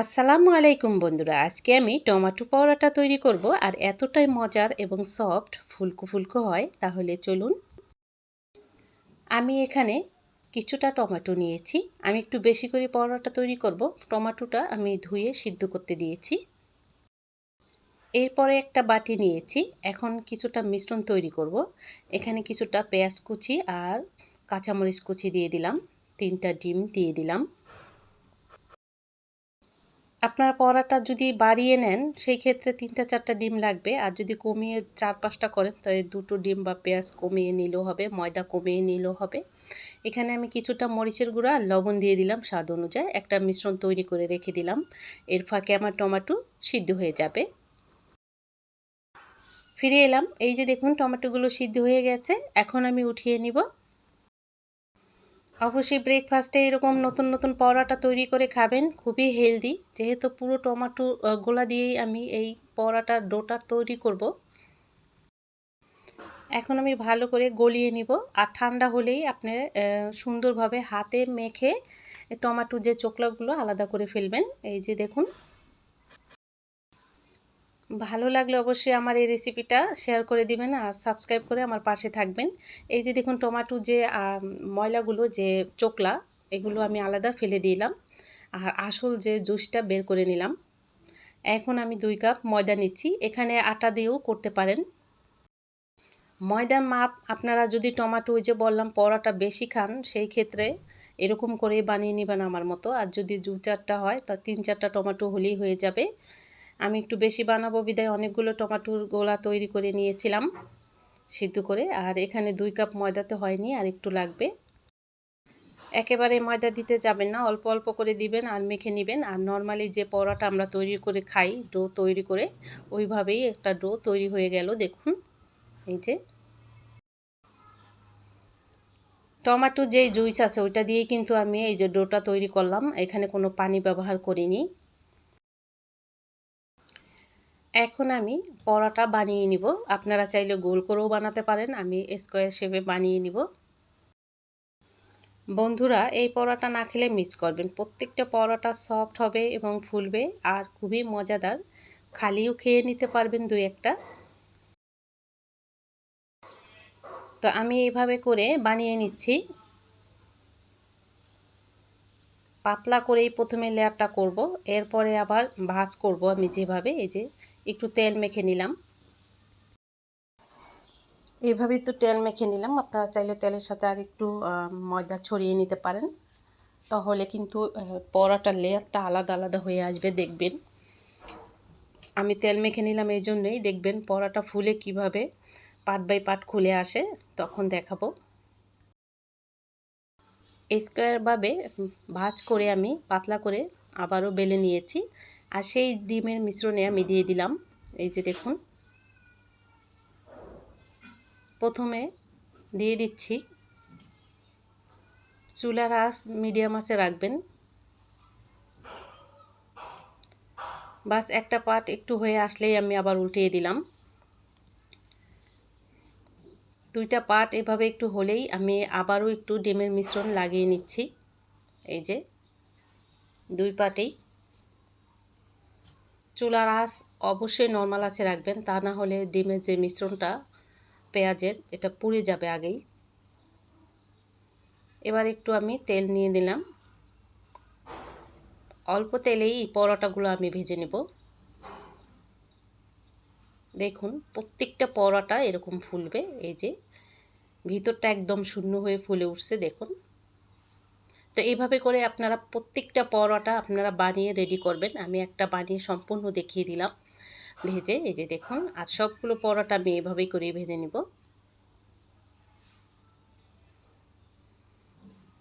আসসালামু আলাইকুম বন্ধুরা, আজকে আমি টমেটো পরোটা তৈরি করব আর এতটাই মজার এবং সফট ফুলকো ফুলকো হয়, তাহলে চলুন। আমি এখানে কিছুটা টমেটো নিয়েছি, আমি একটু বেশি করে পরোটা তৈরি করব, টমেটোটা আমি ধুয়ে সিদ্ধ করতে দিয়েছি। এরপরে একটা বাটি নিয়েছি, এখন কিছুটা মিশ্রণ তৈরি করব, এখানে কিছুটা পেঁয়াজ কুচি আর কাঁচামরিচ কুচি দিয়ে দিলাম, তিনটা ডিম দিয়ে দিলাম। আপনার পরাটা যদি বাড়িয়ে নেন, সেই ক্ষেত্রে তিনটা, চারটা ডিম লাগবে। আর যদি কমিয়ে চার, পাঁচটা করেন, তাহলে দুটো ডিম বা পেঁয়াজ কমিয়ে নিলেও হবে, ময়দা কমিয়ে নিলেও হবে। এখানে আমি কিছুটা মরিচের গুঁড়া আর লবণ দিয়ে দিলাম স্বাদ অনুযায়ী। একটা মিশ্রণ তৈরি করে রেখে দিলাম। এর ফাঁকে আমার টমেটো সিদ্ধ হয়ে যাবে। ফিরে এলাম। এই যে দেখুন, টমেটোগুলো সিদ্ধ হয়ে গেছে। এখন আমি উঠিয়ে নিব। অবশ্যই ব্রেকফাস্টে এরকম নতুন নতুন পরোটা তৈরি করে খাবেন, খুবই হেলদি যেহেতু পুরো টমাটো গোলা দিয়েই আমি এই পরোটার ডোটা তৈরি করব। এখন আমি ভালো করে গলিয়ে নিব আর ঠান্ডা হলেই আপনার সুন্দরভাবে হাতে মেখে টমাটো যে চোকলাগুলো আলাদা করে ফেলবেন। এই যে দেখুন ভালো লাগলে অবশ্যই আমার এই রেসিপিটা শেয়ার করে দিবেন আর সাবস্ক্রাইব করে আমার পাশে থাকবেন। এই যে দেখুন টমাটো যে ময়লাগুলো যে চোকলা, এগুলো আমি আলাদা ফেলে দিলাম আর আসল যে জুসটা বের করে নিলাম। এখন আমি দুই কাপ ময়দা নিচ্ছি। এখানে আটা দিয়েও করতে পারেন। ময়দা মাপ, আপনারা যদি টমাটো ওই যে বললাম পরাটা বেশি খান, সেই ক্ষেত্রে এরকম করে বানিয়ে নেবেন আমার মতো। আর যদি দু চারটা হয়, তা তিন চারটা টমেটো হলেই হয়ে যাবে। আমি একটু বেশি বানাবো, বিদায় অনেকগুলো টমাটোর গোলা তৈরি করে নিয়েছিলাম সিদ্ধ করে। আর এখানে দুই কাপ ময়দাতে হয়নি, আর একটু লাগবে। একেবারে ময়দা দিতে যাবেন না, অল্প অল্প করে দিবেন আর মেখে নেবেন। আর নর্মালি যে পরোটা আমরা তৈরি করে খাই, ডো তৈরি করে, ওইভাবেই একটা ডো তৈরি হয়ে গেল, দেখুন। এই যে। টমাটো যে জুইস আছে, ওইটা দিয়ে কিন্তু আমি এই যে ডোটা তৈরি করলাম। এখানে কোনো পানি ব্যবহার করিনি। এখন আমি পরোটা বানিয়ে নিব। আপনারা চাইলে গোল করেও বানাতে পারেন, আমি স্কোয়ার শেপে বানিয়ে নিব। বন্ধুরা, এই পরোটা না খেলে মিস করবেন। প্রত্যেকটা পরোটা সফট হবে এবং ফুলবে আর খুবই মজাদার। খালিও খেয়ে নিতে পারবেন দুই একটা। তো আমি এইভাবে করে বানিয়ে নিচ্ছি। পাতলা করেই প্রথমে লেয়ারটা করব, এরপরে আবার ভাজ করব আমি যেভাবে, এই যে একটু তেল মেখে নিলাম। এইভাবেই তো তেল মেখে নিলাম, আপনারা চাইলে তেলের সাথে আর একটু ময়দা ছড়িয়ে নিতে পারেন। তাহলে কিন্তু পরাটার লেয়ারটা আলাদা আলাদা হয়ে আসবে, দেখবেন। আমি তেল মেখে নিলাম এই জন্যই, দেখবেন পরাটা ফুলে কীভাবে পাট বাই পাট খুলে আসে, তখন দেখাবো। স্কোয়ারভাবে ভাজ করে আমি পাতলা করে আবারও বেলে নিয়েছি। আর সেই ডিমের মিশ্রণে আমি দিয়ে দিলাম, এই যে দেখুন। প্রথমে দিয়ে দিচ্ছি চুলার আঁচ মিডিয়াম আঁচে রাখবেন। বাস একটা পাট একটু হয়ে আসলেই আমি আবার উল্টিয়ে দিলাম। দুইটা পাট এভাবে একটু হলেই আমি আবারও একটু ডিমের মিশ্রণ লাগিয়ে নিচ্ছি। এই যে, দুই পাটেই। চুলার আঁচ অবশ্যই নর্মাল আছে রাখবেন, তা না হলে ডিমের যে মিশ্রণটা, পেঁয়াজের, এটা পুড়ে যাবে আগেই। এবার একটু আমি তেল নিয়ে দিলাম অল্প তেলেই পরোটাগুলো আমি ভেজে নেব। দেখুন, প্রত্যেকটা পরোটা এরকম ফুলবে, এই যে। ভিতরটা একদম শূন্য হয়ে ফুলে উঠছে, দেখুন। তো এইভাবে করে আপনারা প্রত্যেকটা পরোটা আপনারা বানিয়ে রেডি করবেন। আমি একটা বানিয়ে সম্পূর্ণ দেখিয়ে দিলাম ভেজে, এই যে দেখুন, আর সবগুলো পরোটা আমি এভাবেই করে ভেজে নিব।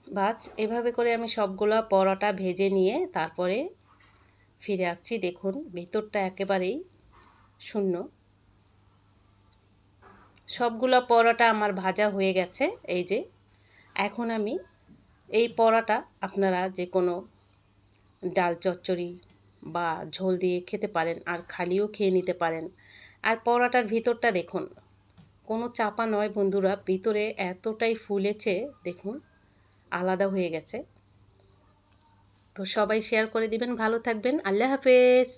বাস, এভাবে করে আমি সবগুলো পরোটা ভেজে নিয়ে তারপরে ফিরে আসছি, দেখুন, ভিতরটা একেবারেই শূন্য। সবগুলো পরোটা আমার ভাজা হয়ে গেছে, এই যে। এখন আমি এই পরোটা আপনারা যে কোনো ডাল চচ্চড়ি বা ঝোল দিয়ে খেতে পারেন আর খালিও খেয়ে নিতে পারেন। আর পরোটার ভিতরটা দেখুন, কোনো চাপা নয় বন্ধুরা, ভিতরে এতটাই ফুলেছে, দেখুন, আলাদা হয়ে গেছে। তো সবাই শেয়ার করে দিবেন, ভালো থাকবেন, আল্লাহ হাফেজ।